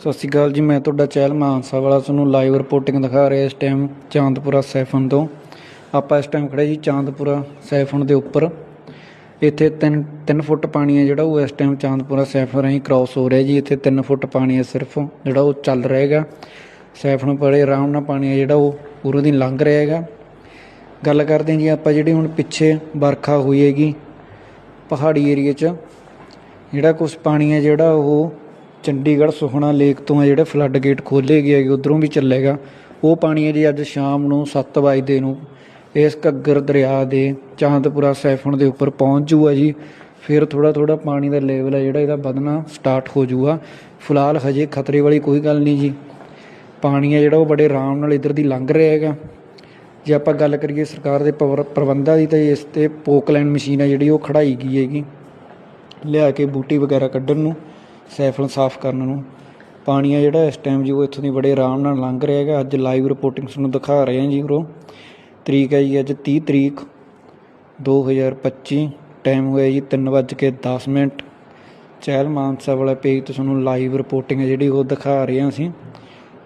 ਸਤਿ ਸ਼੍ਰੀ ਅਕਾਲ ਜੀ, ਮੈਂ ਤੁਹਾਡਾ ਚਹਿਲ ਮਾਨਸਾ ਵਾਲਾ ਤੁਹਾਨੂੰ ਲਾਈਵ ਰਿਪੋਰਟਿੰਗ ਦਿਖਾ ਰਿਹਾ ਇਸ ਟਾਈਮ ਚਾਂਦਪੁਰਾ ਸੈਫਨ ਤੋਂ। ਆਪਾਂ ਇਸ ਟਾਈਮ ਖੜੇ ਜੀ ਚਾਂਦਪੁਰਾ ਸੈਫਨ ਦੇ ਉੱਪਰ। ਇੱਥੇ 3 3 ਫੁੱਟ ਪਾਣੀ ਹੈ ਜਿਹੜਾ, ਉਹ ਇਸ ਟਾਈਮ ਚਾਂਦਪੁਰਾ ਸੈਫਨ ਰਾਹੀਂ ਕ੍ਰਾਸ ਹੋ ਰਿਹਾ ਜੀ। ਇੱਥੇ 3 ਫੁੱਟ ਪਾਣੀ ਹੈ ਸਿਰਫ, ਜਿਹੜਾ ਉਹ ਚੱਲ ਰਹੇਗਾ ਹੈਗਾ। ਸੈਫਨ ਬੜੇ ਆਰਾਮ ਨਾਲ ਪਾਣੀ ਹੈ ਜਿਹੜਾ, ਉਹ ਪੂਰੇ ਦੀ ਲੰਘ ਰਿਹਾ ਹੈਗਾ। ਗੱਲ ਕਰਦੇ ਹਾਂ ਜੀ, ਆਪਾਂ ਜਿਹੜੀ ਹੁਣ ਪਿੱਛੇ ਵਰਖਾ ਹੋਈ ਹੈਗੀ ਪਹਾੜੀ ਏਰੀਏ 'ਚ, ਜਿਹੜਾ ਕੁਝ ਪਾਣੀ ਹੈ ਜਿਹੜਾ, ਉਹ ਚੰਡੀਗੜ੍ਹ ਸੁਖਨਾ ਲੇਕ ਤੋਂ ਹੈ ਜਿਹੜੇ ਫਲੱਡ ਗੇਟ ਖੋਲੇ ਗਏ ਹੈ ਉਧਰੋਂ ਵੀ ਚੱਲੇਗਾ। ਉਹ ਪਾਣੀ ਹੈ ਜੀ ਅੱਜ ਸ਼ਾਮ ਨੂੰ 7 ਵਜੇ ਨੂੰ ਇਸ ਘੱਗਰ ਦਰਿਆ ਦੇ, ਚਾਂਦਪੁਰਾ ਸੈਫਣ ਦੇ ਉੱਪਰ ਪਹੁੰਚ ਜੂਗਾ ਜੀ। ਫਿਰ ਥੋੜਾ ਥੋੜਾ ਪਾਣੀ ਦਾ ਲੈਵਲ ਹੈ ਜਿਹੜਾ ਇਹਦਾ ਵਧਣਾ ਸਟਾਰਟ ਹੋ ਜੂਗਾ। ਫਿਲਹਾਲ ਹਜੇ ਖਤਰੇ ਵਾਲੀ ਕੋਈ ਗੱਲ ਨਹੀਂ ਜੀ। ਪਾਣੀ ਹੈ ਜਿਹੜਾ ਉਹ ਬੜੇ ਆਰਾਮ ਨਾਲ ਇੱਧਰ ਦੀ ਲੰਘ ਰਿਹਾ ਹੈਗਾ। ਜੇ ਆਪਾਂ ਗੱਲ ਕਰੀਏ ਸਰਕਾਰ ਦੇ ਪਵਰ ਪ੍ਰਬੰਧਾਂ ਦੀ ਤਾਂ ਇਸ ਤੇ ਪੋਕਲੈਂਡ ਮਸ਼ੀਨ ਹੈ ਜਿਹੜੀ ਉਹ ਖੜਾਈ ਗਈ ਹੈਗੀ। ਲਿਆ ਕੇ ਬੂਟੀ ਵਗੈਰਾ ਕੱਢਣ ਨੂੰ। ਸੈਫਲ ਸਾਫ਼ ਕਰਨ ਨੂੰ। ਪਾਣੀ ਆ ਜਿਹੜਾ ਇਸ ਟਾਈਮ ਜੀ ਉਹ ਇੱਥੋਂ ਦੀ ਬੜੇ ਆਰਾਮ ਨਾਲ ਲੰਘ ਰਿਹਾ ਹੈਗਾ। ਅੱਜ ਲਾਈਵ ਰਿਪੋਰਟਿੰਗ ਤੁਹਾਨੂੰ ਦਿਖਾ ਰਹੇ ਹਾਂ ਜੀ ਉਰੋਂ। ਤਰੀਕ ਹੈ ਜੀ ਅੱਜ 30 ਤਰੀਕ 2025 ਟਾਈਮ ਹੋਇਆ ਜੀ 3:10 ਮਿੰਟ। ਚਹਿਲ ਮਾਨਸਾ ਵਾਲਾ ਪੇਜ ਤੋਂ ਤੁਹਾਨੂੰ ਲਾਈਵ ਰਿਪੋਰਟਿੰਗ ਹੈ ਜਿਹੜੀ ਉਹ ਦਿਖਾ ਰਹੇ ਹਾਂ ਅਸੀਂ।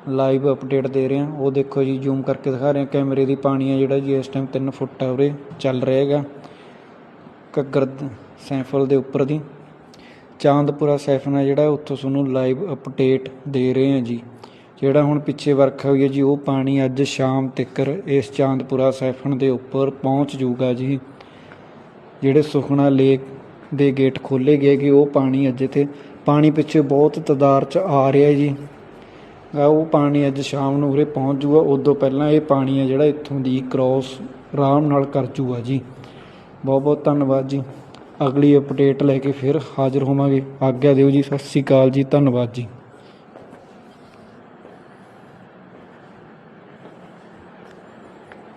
ਲਾਈਵ ਅਪਡੇਟ ਦੇ ਰਹੇ ਹਾਂ। ਉਹ ਦੇਖੋ ਜੀ ਜ਼ੂਮ ਕਰਕੇ ਦਿਖਾ ਰਹੇ ਹਾਂ। ਕੈਮਰੇ ਦੀ ਪਾਣੀ ਹੈ ਜਿਹੜਾ ਜੀ ਇਸ ਟਾਈਮ 3 ਫੁੱਟ ਆ ਉਰੇ ਚੱਲ ਰਿਹਾ ਹੈਗਾ। ਘੱਗਰ ਸੈਂਫਲ ਦੇ ਉੱਪਰ ਦੀ। ਚਾਂਦਪੁਰਾ ਸੈਫਨ ਹੈ ਜਿਹੜਾ ਉੱਥੋਂ ਤੁਹਾਨੂੰ ਲਾਈਵ ਅਪਡੇਟ ਦੇ ਰਹੇ ਹਾਂ ਜੀ। ਜਿਹੜਾ ਹੁਣ ਪਿੱਛੇ ਵਰਖਾ ਹੋਈ ਹੈ ਜੀ, ਉਹ ਪਾਣੀ ਅੱਜ ਸ਼ਾਮ ਤੱਕਰ ਇਸ ਚਾਂਦਪੁਰਾ ਸੈਫਨ ਦੇ ਉੱਪਰ ਪਹੁੰਚ ਜਾਊਗਾ ਜੀ। ਜਿਹੜੇ ਸੁਖਨਾ ਲੇਕ ਦੇ ਗੇਟ ਖੋਲੇ ਗਏ ਕਿ ਉਹ ਪਾਣੀ ਅੱਜ ਇੱਥੇ, ਪਾਣੀ ਪਿੱਛੇ ਬਹੁਤ ਤਦਾਰ ਚ ਆ ਰਿਹਾ ਜੀ। ਉਹ ਪਾਣੀ ਅੱਜ ਸ਼ਾਮ ਨੂੰ ਉਰੇ ਪਹੁੰਚ ਜੂਗਾ ਉਦੋਂ ਪਹਿਲਾਂ ਇਹ ਪਾਣੀ ਹੈ ਜਿਹੜਾ ਇੱਥੋਂ ਦੀ ਕ੍ਰੋਸ ਆਰਾਮ ਨਾਲ ਕਰ ਜੂਗਾ ਜੀ। ਬਹੁਤ ਬਹੁਤ ਧੰਨਵਾਦ ਜੀ। ਅਗਲੀ ਅਪਡੇਟ ਲੈ ਕੇ ਫਿਰ ਹਾਜ਼ਰ ਹੋਵਾਂਗੇ। ਆਗਿਆ ਦਿਓ ਜੀ, ਸਤਿ ਸ਼੍ਰੀ ਅਕਾਲ ਜੀ, ਧੰਨਵਾਦ ਜੀ।